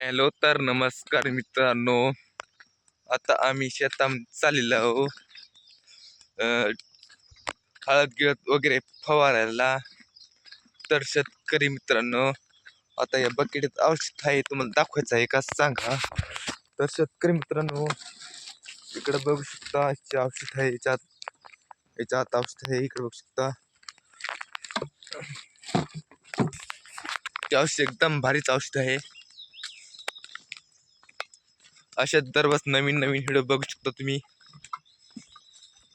Hello तर नमस्कार मित्रांनो. आता आम्ही शेतामध्ये चाललेलो आहो. हळद गिळद वगैरे फवारायला. तर शेतकरी मित्रांनो आता या बकेटीत औषध आहे तुम्हाला दाखवायचं आहे का सांगा. तर शेतकरी मित्रांनो इकडं बघू शकता याचे औषध आहे याच्यात याच्यात औषध आहे इकडे बघू शकता. ते औषध एकदम भारीच औषध आहे. अशा दरवाज नवीन नवीन व्हिडिओ बघू शकता तुम्ही.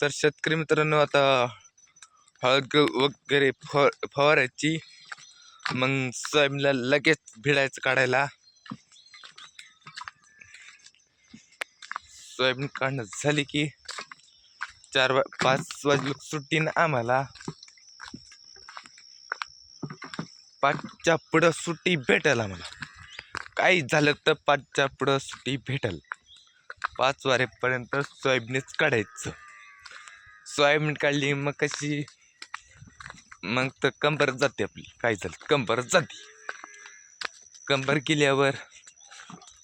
तर शेतकरी मित्रांनो आता हळद वगैरे फ फवारायची. मग सोयाबीनला लगेच भिडायचं काढायला. सोयाबीन काढणं झाली की चार वा पाच वाजलो सुट्टी ना आम्हाला. पाचच्या पुढं सुट्टी भेटेल आम्हाला. काही झालं तर पाचच्या पुढं सुट्टी भेटल. पाच वारेपर्यंत सोयाबीनच काढायचं. सोयाबीन काढली मग कशी? मग तर कंबर जाते आपली. काय झालं? कंबर जाते. कंबर केल्यावर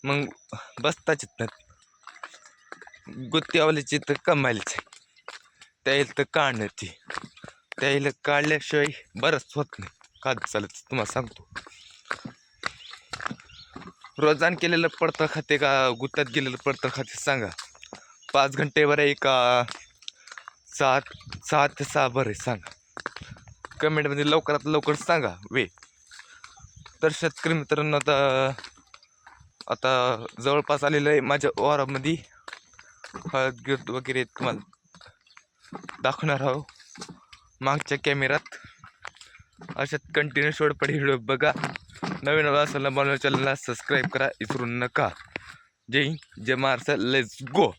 मग बसताच येत नाही गुत्त्यावाल्याची तर कमायलाच त्याला तर काढणं ती. त्याला काढल्याशिवाय बरंच होत नाही. का चालत तुम्हाला सांगतो. रोजान केलेलं पडतं खाते का? गुत्तात गेलेलं पडतं खाते सांगा. पाच घंटे बरं आहे का? सात सहा ते सहा बरं आहे सांगा. कमेंटमध्ये लवकरात लवकर सांगा वे. तर शेतकरी मित्रांनो आता आता जवळपास आलेलं आहे माझ्या वारामध्ये हळद गिरत वगैरे तुम्हाला दाखवणार आहो. मागच्या कॅमेऱ्यात. अशात कंटिन्यू शोडपडे व्हिडिओ बघा. नवीन असेल बनवल्या चॅनलला सबस्क्राईब करा विसरू नका. जय जय महाराष्ट्र लेट्स गो